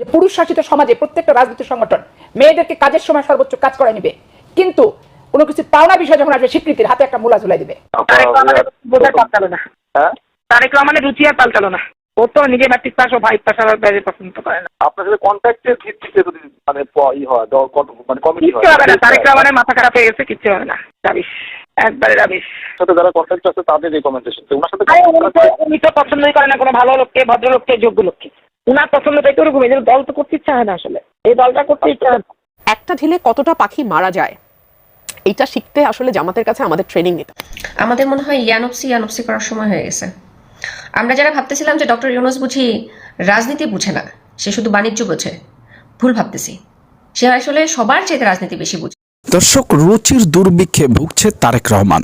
যে পুরুষ শাসিত সমাজে প্রত্যেকটা রাজনৈতিক সংগঠন মেয়েদেরকে কাজের সময় সর্বোচ্চ কাজ করে নিবে। কিন্তু কোনো কিছু পাওনা বিষয় যখন আসবে স্বীকৃতির হাতে একটা মূলা ঝুলাই দিবে। তারেক রহমানের না। হ্যাঁ? তারেক রুচি আর পাল্টালো না। ও তো নিজে ম্যাট্রিক পাস ও ভাই পাস আর বাইরে পছন্দ করে না। আপনার সাথে কন্ট্যাক্টের ভিত্তিতে যদি মানে ই হয় দল মানে কমিটি হয়। হবে না। তারেক রহমানের মাথা খারাপ হয়ে গেছে কিচ্ছু হবে না। রাবিশ। একবারে রাবিশ। সাথে যারা কন্ট্যাক্ট আছে তাদের রেকমেন্ডেশন ওনার সাথে? উনি তো পছন্দই করে না। কোনো ভালো লোককে ভদ্রলোককে যোগ্য লোককে। উনার পছন্দটাই তো ওরকম এই দল তো করতে ইচ্ছা হয় না আসলে। এই দলটা করতে ইচ্ছা হয় না। একটা ঢিলে কতটা পাখি মারা যায় এটা শিখতে আসলে জামাতের কাছে আমাদের ট্রেনিং নিতে আমাদের মনে হয় ইয়ানপসি ইয়ানপসি করার সময় হয়ে গেছে। আমরা যারা ভাবতেছিলাম যে ডক্টর ইউনুস বুঝি রাজনীতি বুঝে না সে শুধু বাণিজ্য বোঝে ভুল ভাবতেছি। সে আসলে সবার চাইতে রাজনীতি বেশি বুঝে। দর্শক রুচির দুর্ভিক্ষে ভুগছে তারেক রহমান।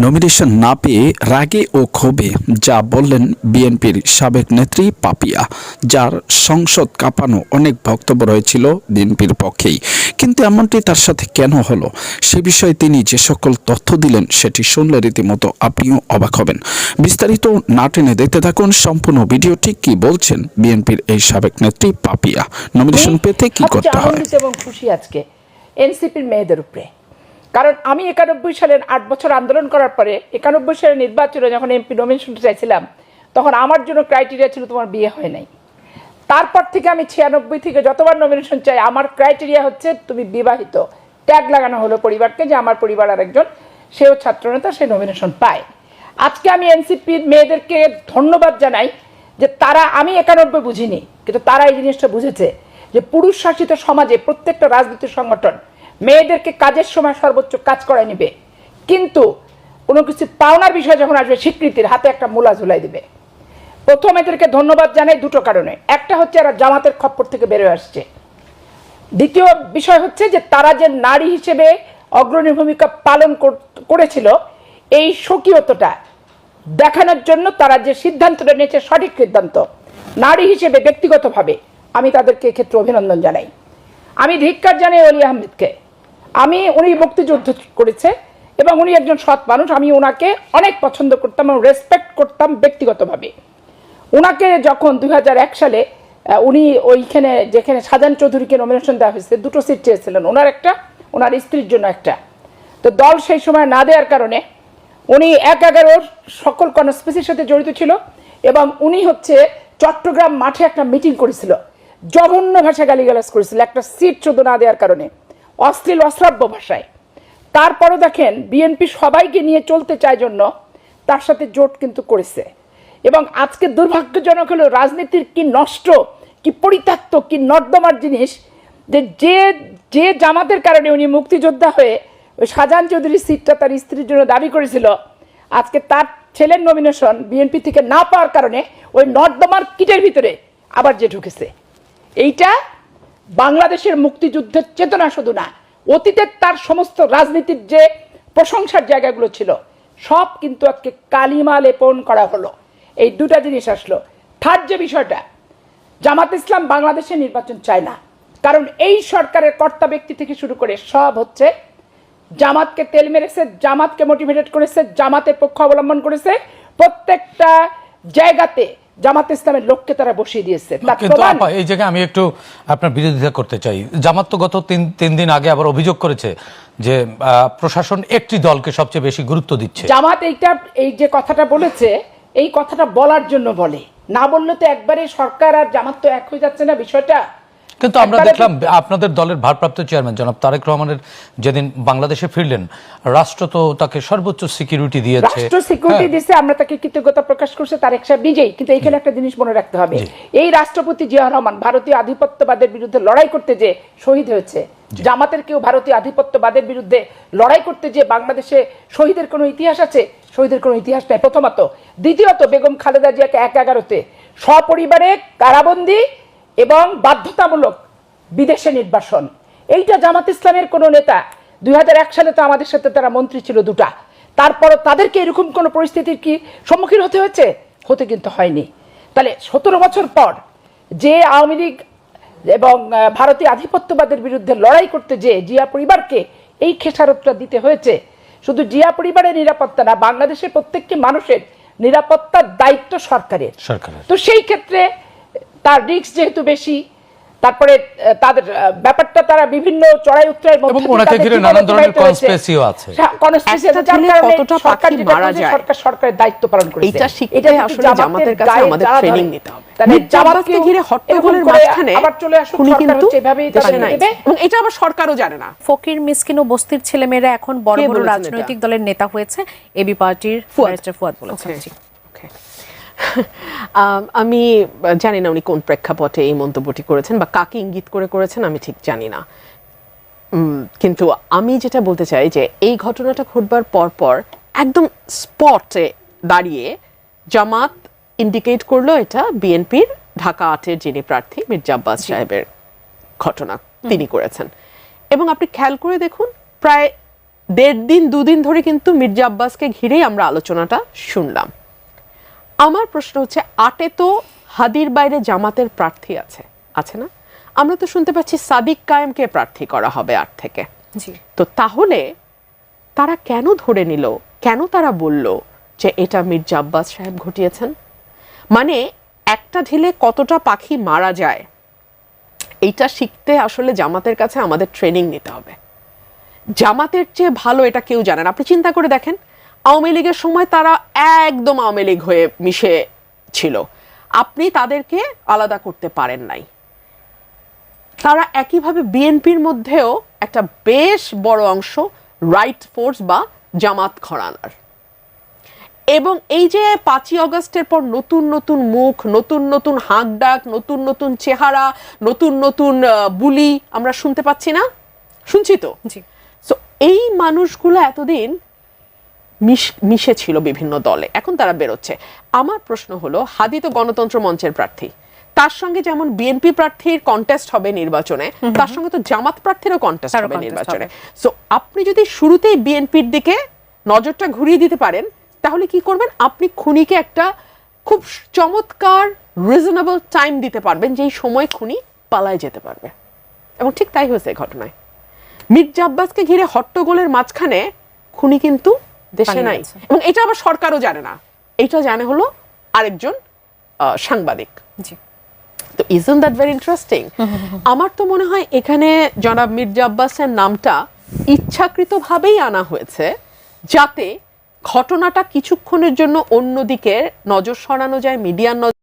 নমিনেশন না পেয়ে রাগে ও ক্ষোভে যা বললেন বিএনপির সাবেক নেত্রী পাপিয়া যার সংসদ কাঁপানো অনেক বক্তব্য রয়েছিল বিএনপির পক্ষেই। কিন্তু এমনটি তার সাথে কেন হলো? সে বিষয়ে তিনি যে সকল তথ্য দিলেন সেটি শুনলে রীতিমতো আপনিও অবাক হবেন। বিস্তারিত না টেনে দেখতে থাকুন সম্পূর্ণ ভিডিওটি কি বলছেন বিএনপির এই সাবেক নেত্রী পাপিয়া। নমিনেশন পেতে কি করতে হয়? এবং খুশি আজকে। এনসিপির মেয়েদের উপরে। কারণ আমি একানব্বই সালের আট বছর আন্দোলন করার পরে একানব্বই সালের নির্বাচনে যখন এমপি নমিনেশন চাইছিলাম, তখন আমার জন্য ক্রাইটেরিয়া ছিল তোমার বিয়ে হয় নাই। তারপর থেকে আমি ছিয়ানব্বই থেকে যতবার নমিনেশন চাই, আমার ক্রাইটেরিয়া হচ্ছে তুমি বিবাহিত। ট্যাগ লাগানো হলো পরিবারকে যে আমার পরিবার আর একজন সেও ছাত্রনেতা, সে নমিনেশন পায়। আজকে আমি এনসিপির মেয়েদেরকে ধন্যবাদ জানাই যে তারা, আমি একানব্বই বুঝিনি, কিন্তু তারা এই জিনিসটা বুঝেছে যে পুরুষ শাসিত সমাজে প্রত্যেকটা রাজনৈতিক সংগঠন মেয়েদেরকে কাজের সময় সর্বোচ্চ কাজ করায় নিবে। কিন্তু কোনো কিছু পাওনার বিষয় যখন আসবে, স্বীকৃতির হাতে একটা মূলা ঝুলাই দিবে। প্রথম এদেরকে ধন্যবাদ জানাই দুটো কারণে। একটা হচ্ছে এরা জামাতের খপ্পর থেকে বেরোয় আসছে। দ্বিতীয় বিষয় হচ্ছে যে তারা যে নারী হিসেবে অগ্রণী ভূমিকা পালন কর- করেছিল, এই স্বকীয়তটা দেখানোর জন্য তারা যে সিদ্ধান্তটা নিয়েছে সঠিক সিদ্ধান্ত, নারী হিসেবে ব্যক্তিগতভাবে আমি তাদেরকে এক্ষেত্রে অভিনন্দন জানাই। আমি ধিক্কার জানাই অলি আহমেদকে। আমি, উনি মুক্তিযুদ্ধ করেছে এবং উনি একজন সৎ মানুষ। আমি ওনাকে অনেক পছন্দ করতাম এবং রেসপেক্ট করতাম ব্যক্তিগতভাবে। ওনাকে যখন দুই হাজার এক সালে উনি ওইখানে, যেখানে সাজান চৌধুরীকে নমিনেশন দেওয়া হয়েছে, দুটো সিট চেয়েছিলেন। ওনার একটা ওনার স্ত্রীর জন্য একটা। তো দল সেই সময় না দেওয়ার কারণে উনি এক এগারোর সকল কনস্পেসির সাথে জড়িত ছিল এবং উনি হচ্ছে চট্টগ্রাম মাঠে একটা মিটিং করেছিল। জঘন্য ভাষা গালিগালাজ করেছিল, একটা সিট শুধু না দেওয়ার কারণে। অশ্লীল, অশ্রাব্য ভাষায়। তারপরও দেখেন বিএনপি সবাইকে নিয়ে চলতে চায় জন্য তার সাথে জোট কিন্তু করেছে। এবং আজকে দুর্ভাগ্যজনক হলো, রাজনীতির কি নষ্ট, কি পরিত্যক্ত, কি নর্দমার জিনিস, যে যে যে জামাতের কারণে উনি মুক্তিযোদ্ধা হয়ে ওই শাহজাহান চৌধুরীর সিটটা তার স্ত্রীর জন্য দাবি করেছিল, আজকে তার ছেলের নমিনেশন বিএনপি থেকে না পাওয়ার কারণে ওই নর্দমার কিটের ভিতরে আবার যে ঢুকেছে। এইটা বাংলাদেশের মুক্তিযুদ্ধের চেতনা শুধু না, অতীতের তার সমস্ত রাজনীতির যে প্রশংসার জায়গাগুলো ছিল, সব কিন্তু আজকে কালিমা লেপন করা হলো। এই দুটা জিনিস আসলো। থার্ড যে বিষয়টা, জামাত ইসলাম বাংলাদেশে নির্বাচন চায় না। কারণ এই সরকারের কর্তা ব্যক্তি থেকে শুরু করে সব হচ্ছে জামাতকে তেল মেরেছে, জামাতকে মোটিভেটেড করেছে, জামাতের পক্ষ অবলম্বন করেছে। প্রত্যেকটা জায়গাতে জামাত ইসলামের লোককে তারা বসিয়ে দিয়েছে। কিন্তু আপা এই জায়গায় আমি একটু আপনার বিরোধিতা করতে চাই। জামাত তো গত তিন তিন দিন আগে আবার অভিযোগ করেছে যে প্রশাসন একটি দলকে সবচেয়ে বেশি গুরুত্ব দিচ্ছে। জামাত এইটা এই যে কথাটা বলেছে এই কথাটা বলার জন্য বলে। না বললে তো একবারে সরকার আর জামাত তো এক হয়ে যাচ্ছে না বিষয়টা। কিন্তু আমরা দেখলাম আপনাদের দলের ভারপ্রাপ্ত চেয়ারম্যান জনাব তারেক রহমানের যেদিন বাংলাদেশে ফিরলেন রাষ্ট্র তো তাকে সর্বোচ্চ সিকিউরিটি দিয়েছে। রাষ্ট্র সিকিউরিটি হ্যাঁ। দিছে আমরা তাকে কৃতজ্ঞতা প্রকাশ করছে তারেক সাহেব নিজেই কিন্তু এইখানে একটা জিনিস মনে রাখতে হবে। এই রাষ্ট্রপতি জিয়া রহমান ভারতীয় আধিপত্যবাদের বিরুদ্ধে লড়াই করতে যে শহীদ হয়েছে জামাতের কেউ ভারতীয় আধিপত্যবাদের বিরুদ্ধে লড়াই করতে যে বাংলাদেশে শহীদের কোনো ইতিহাস আছে? শহীদের কোনো ইতিহাস নাই। প্রথমত। দ্বিতীয়ত বেগম খালেদা জিয়াকে এক এগারোতে সপরিবারে কারাবন্দী এবং বাধ্যতামূলক বিদেশে নির্বাসন। এইটা জামাত ইসলামের কোনো নেতা দুই হাজার এক সালে তো আমাদের সাথে তারা মন্ত্রী ছিল দুটা। তারপরও তাদেরকে এরকম কোনো পরিস্থিতির কি সম্মুখীন হতে হয়েছে? হতে কিন্তু হয়নি। তাহলে সতেরো বছর পর যে আওয়ামী লীগ এবং ভারতীয় আধিপত্যবাদের বিরুদ্ধে লড়াই করতে যে জিয়া পরিবারকে এই খেসারতটা দিতে হয়েছে শুধু জিয়া পরিবারের নিরাপত্তা না বাংলাদেশের প্রত্যেকটি মানুষের নিরাপত্তার দায়িত্ব সরকারের। সরকারের। তো সেই ক্ষেত্রে তার রিস্ক যেহেতু বেশি তারপরে তাদের ব্যাপারটা তারা বিভিন্ন চড়াই উত্তরের মধ্যে এবং ওনাকে ঘিরে নানান ধরনের অতিবাহিত আছে। conspiracy আছে, যার কারণে কতটা সরকার পাখি মারা যায়। সরকার সরকারের দায়িত্ব পালন করেছে। এটা শিখতে আসলে জামাতের কাছে আমাদের ট্রেনিং নিতে হবে। তাহলে জামাতকেও ঘিরে হট্টগোলের মাঝখানে আবার চলে আসুক, সরকার কিন্তু হচ্ছে এভাবেই দেশে নাই এবং এটা আবার সরকারও জানে না। ফকির মিসকিন ও বস্তির ছেলেমেয়েরা এখন বড় বড় রাজনৈতিক দলের নেতা হয়েছে। এবি পার্টির ফুয়াদ। ব্যারিস্টার ফুয়াদ বলেছেন Okay. জি। Okay. আম, জানি না উনি কোন প্রেক্ষাপটে এই মন্তব্যটি করেছেন বা কাকে ইঙ্গিত করে করেছেন আমি ঠিক জানি না। কিন্তু আমি যেটা বলতে চাই যে এই ঘটনাটা ঘটবার পর পর একদম স্পটে দাঁড়িয়ে জামাত ইন্ডিকেট করল এটা বিএনপির ঢাকা আটের যিনি প্রার্থী মির্জা আব্বাস সাহেবের ঘটনা তিনি করেছেন। এবং আপনি খেয়াল করে দেখুন প্রায় দেড় দিন দুদিন ধরে কিন্তু মির্জা আব্বাসকে ঘিরেই আমরা আলোচনাটা শুনলাম। আমার প্রশ্ন হচ্ছে আটে তো হাদির বাইরে জামাতের প্রার্থী আছে। আছে না? আমরা তো শুনতে পাচ্ছি সাদিক কায়েমকে প্রার্থী করা হবে আট থেকে। তো তাহলে তারা কেন ধরে নিল কেন তারা বলল যে এটা মির্জা আব্বাস সাহেব ঘটিয়েছেন? মানে একটা ঢিলে কতটা পাখি মারা যায় এইটা শিখতে আসলে জামাতের কাছে আমাদের ট্রেনিং নিতে হবে। জামাতের চেয়ে ভালো এটা কেউ জানেন আপনি চিন্তা করে দেখেন আওয়ামী লীগের সময় তারা একদম আওয়ামী লীগ হয়ে মিশে ছিল। আপনি তাদেরকে আলাদা করতে পারেন নাই। তারা একইভাবে বিএনপির মধ্যেও একটা বেশ বড় অংশ রাইট ফোর্স বা জামাত ঘরানার এবং এই যে পাঁচই অগস্টের পর নতুন নতুন মুখ নতুন নতুন হাঁক ডাক নতুন নতুন চেহারা নতুন নতুন বুলি আমরা শুনতে পাচ্ছি না? শুনছি তো? জি। সো এই মানুষগুলো এতদিন মিশ- মিশে ছিল বিভিন্ন দলে। এখন তারা বেরোচ্ছে। আমার প্রশ্ন হলো হাদি তো গণতন্ত্র মঞ্চের প্রার্থী। তার সঙ্গে যেমন বিএনপি প্রার্থীর কন্টেস্ট হবে নির্বাচনে তার সঙ্গে তো জামাত প্রার্থীরও কন্টেস্ট হবে নির্বাচনে। সো আপনি যদি শুরুতেই বিএনপির দিকে নজরটা ঘুরিয়ে দিতে পারেন তাহলে কি করবেন? আপনি খুনিকে একটা খুব চমৎকার রিজনেবল টাইম দিতে পারবেন যেই সময় খুনি পালায় যেতে পারবে। এবং ঠিক তাই হয়েছে ঘটনায়। মির্জা আব্বাসকে ঘিরে হট্টগোলের মাঝখানে খুনি কিন্তু দেশে নাই। এবং এটা আবার সরকারও জানে না। এটা জানে হলো আরেকজন সাংবাদিক। জি। তো ইজন দ্যাট ভেরি ইন্টারেস্টিং আমার তো মনে হয় এখানে জনাব মির্জা আব্বাসের নামটা ইচ্ছাকৃতভাবেই আনা হয়েছে যাতে ঘটনাটা কিছুক্ষণের জন্য অন্যদিকে নজর সরানো যায় মিডিয়ার নজর